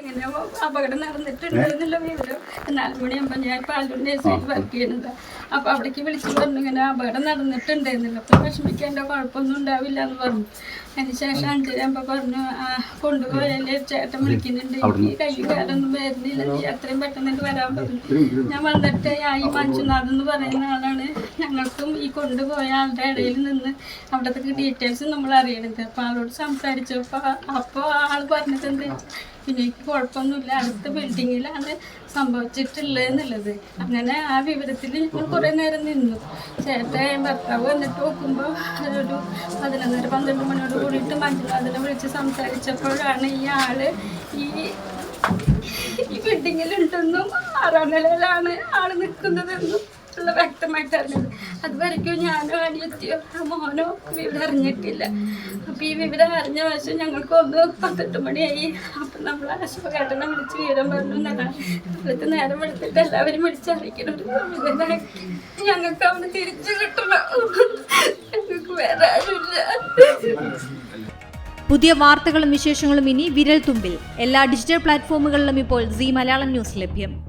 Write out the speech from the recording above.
ഇങ്ങനെ അപകടം നടന്നിട്ടുണ്ട് എന്നുള്ള വിവരം നാല് മണിയാകുമ്പോൾ ഞാൻ പാലൂർ നേഴ്സറിയിൽ വർക്ക് ചെയ്യുന്നത് അപ്പോൾ അവിടേക്ക് വിളിച്ചു പറഞ്ഞു ഇങ്ങനെ അപകടം നടന്നിട്ടുണ്ട് എന്നില്ല അപ്പോൾ വിഷമിക്കേണ്ട കുഴപ്പമൊന്നും ഉണ്ടാവില്ല എന്ന് പറഞ്ഞു. അതിനുശേഷം അഞ്ചരയാകുമ്പോൾ പറഞ്ഞു "ആ, കൊണ്ടുപോയാലേ ചേട്ടൻ വിളിക്കുന്നുണ്ട്. ഈ കൈ കാലൊന്നും വരുന്നില്ല. നീ എത്രയും പെട്ടെന്ന് വരാൻ പറഞ്ഞു. ഞാൻ വന്നിട്ട് ഈ മഞ്ജുനാഥ് എന്ന് പറയുന്ന ആളാണ്. ഞങ്ങൾക്കും ഈ കൊണ്ടുപോയ ആളുടെ ഇടയിൽ നിന്ന് അവിടത്തെ ഡീറ്റെയിൽസ് നമ്മൾ അറിയണത്. അപ്പോൾ ആളോട് സംസാരിച്ചപ്പോൾ അപ്പോൾ ആൾ പറഞ്ഞത് എന്താ പിന്നെ എനിക്ക് കുഴപ്പമൊന്നുമില്ല. അടുത്ത ബിൽഡിങ്ങിലാണ് സംഭവിച്ചിട്ടുള്ളത് എന്നുള്ളത്. അങ്ങനെ ആ വിവരത്തിൽ ഞങ്ങൾ കുറേ നേരം നിന്നു. ചേട്ടൻ ഭർത്താവ് വന്നിട്ട് നോക്കുമ്പോൾ ഒരു പതിനൊന്നര പന്ത്രണ്ട് മണിയോട് കൂടിയിട്ട് മഞ്ജുനാഥനെ വിളിച്ച് സംസാരിച്ചപ്പോഴാണ് ഈ ആൾ ഈ ഈ ബിൽഡിങ്ങിലുണ്ടെന്നും ആറാം നിലയിലാണ് ആൾ നിൽക്കുന്നതെന്നും ഉള്ള വ്യക്തമായിട്ട് അറിഞ്ഞത്. അതുവരയ്ക്കും ഞാനോ അനിയത്തിയോ മോനോ വിവരം അറിഞ്ഞിട്ടില്ല. അപ്പം ഈ വിവരം അറിഞ്ഞ വശം ഞങ്ങൾക്ക് ഒന്ന് പത്തെട്ട് മണിയായി. അപ്പം നമ്മൾ അശോകേട്ടനെ വിളിച്ച് വിവരം പറഞ്ഞു നാളത്തെ നേരം വിളിച്ചിട്ട് എല്ലാവരും വിളിച്ചറിയിക്കണം ഞങ്ങൾക്ക് അവന് തിരിച്ചു കിട്ടണം. ഞങ്ങൾക്ക് വേറെ പുതിയ വാർത്തകളും വിശേഷങ്ങളും ഇനി വിരൽ തുമ്പിൽ എല്ലാ ഡിജിറ്റൽ പ്ലാറ്റ്ഫോമുകളിലും ഇപ്പോൾ സി മലയാളം ന്യൂസ് ലഭ്യം.